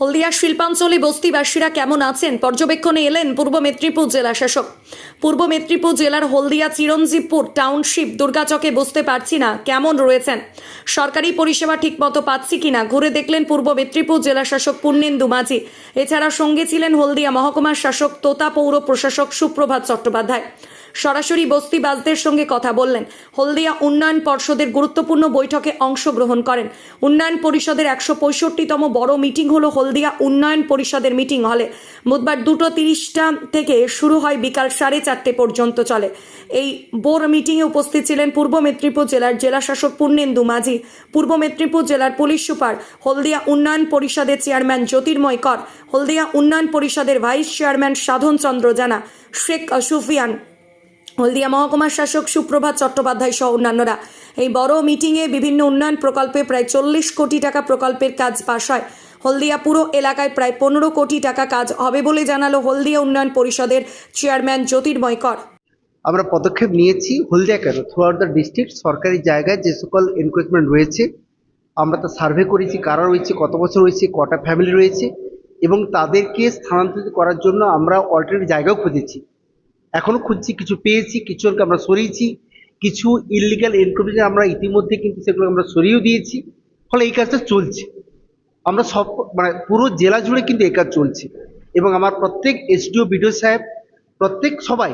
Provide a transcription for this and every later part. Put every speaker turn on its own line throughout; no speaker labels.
হলদিয়া শিল্পাঞ্চলে বস্তিবাসীরা কেমন আছেন? পর্যবেক্ষণে এলেন পূর্ব মেদিনীপুর জেলা শাসক। পূর্ব মেদিনীপুর জেলার হলদিয়া চিরঞ্জীবপুর টাউনশিপ দুর্গাচকে বুঝতে পারছি না। কেমন রয়েছেন? সরকারি পরিষেবা ঠিকমতো পাচ্ছি কিনা? ঘুরে দেখলেন পূর্ব মেদিনীপুর জেলা শাসক পূর্ণেন্দু মাঝি। এছাড়া সঙ্গে ছিলেন হলদিয়া মহকুমার শাসক তোতা পৌর প্রশাসক সুপ্রভাত চট্টোপাধ্যায়। সরাসরি বস্তিবাসদের সঙ্গে কথা বললেন। হলদিয়া উন্নয়ন পর্ষদের গুরুত্বপূর্ণ বৈঠকে অংশগ্রহণ করেন। উন্নয়ন পরিষদের একশো পঁয়ষট্টিতম বড় মিটিং হলো হলদিয়া উন্নয়ন পরিষদের মিটিং হলে। বুধবার দুটো তিরিশটা থেকে শুরু হয় বিকাল সাড়ে চারটে পর্যন্ত চলে। এই বোর মিটিংয়ে উপস্থিত ছিলেন পূর্ব মেদিনীপুর জেলার জেলাশাসক পূর্ণেন্দু মাঝি, পূর্ব মেদিনীপুর জেলার পুলিশ সুপার, হলদিয়া উন্নয়ন পরিষদের চেয়ারম্যান জ্যোতির্ময় কর, হলদিয়া উন্নয়ন পরিষদের ভাইস চেয়ারম্যান সাধন চন্দ্র জানা, শেখ সুফিয়ান হলদিয়া মহকুমার শাসক সুপ্রভাত চট্টোপাধ্যায় সহ অন্যান্যরা। এই বড় মিটিংয়ে বিভিন্ন উন্নয়ন প্রকল্পে প্রায় চল্লিশ কোটি টাকা প্রকল্পের কাজ পাশ হয়। হলদিয়া পুরো এলাকায় প্রায় পনেরো কোটি টাকা কাজ হবে বলে জানালো হলদিয়া উন্নয়ন পরিষদের চেয়ারম্যান জ্যোতির্ময় কর।
আমরা পদক্ষেপ নিয়েছি, হলদিয়া কেন? থ্রু আউট দ্য ডিস্ট্রিক্ট সরকারি জায়গায় যে সকল এনক্রোচমেন্ট রয়েছে, আমরা তা সার্ভে করেছি, কারা রয়েছে, কত বছর রয়েছে, কটা ফ্যামিলি রয়েছে, এবং তাদেরকে স্থানান্তরিত করার জন্য আমরা অল্টারনেট জায়গাও খুঁজেছি। এখনও খুঁজছি, কিছু পেয়েছি কিছুজনকে আমরা সরিয়েছি, কিছু ইলিগাল এনক্রোচমেন্ট আমরা ইতিমধ্যে কিন্তু সেগুলো আমরা সরিয়েও দিয়েছি, ফলে এই কাজটা চলছে। আমরা সব মানে পুরো জেলা জুড়ে কিন্তু এই কাজ চলছে। এবং আমার প্রত্যেক এসডিও, বিডিও সাহেব, প্রত্যেক সবাই,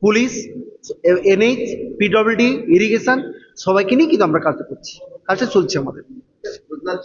পুলিশ এনএইচ, পিডব্লিউডি, ইরিগেশন, সবাইকে নিয়ে কিন্তু আমরা কাজটা করছি। কাজটা চলছে আমাদের।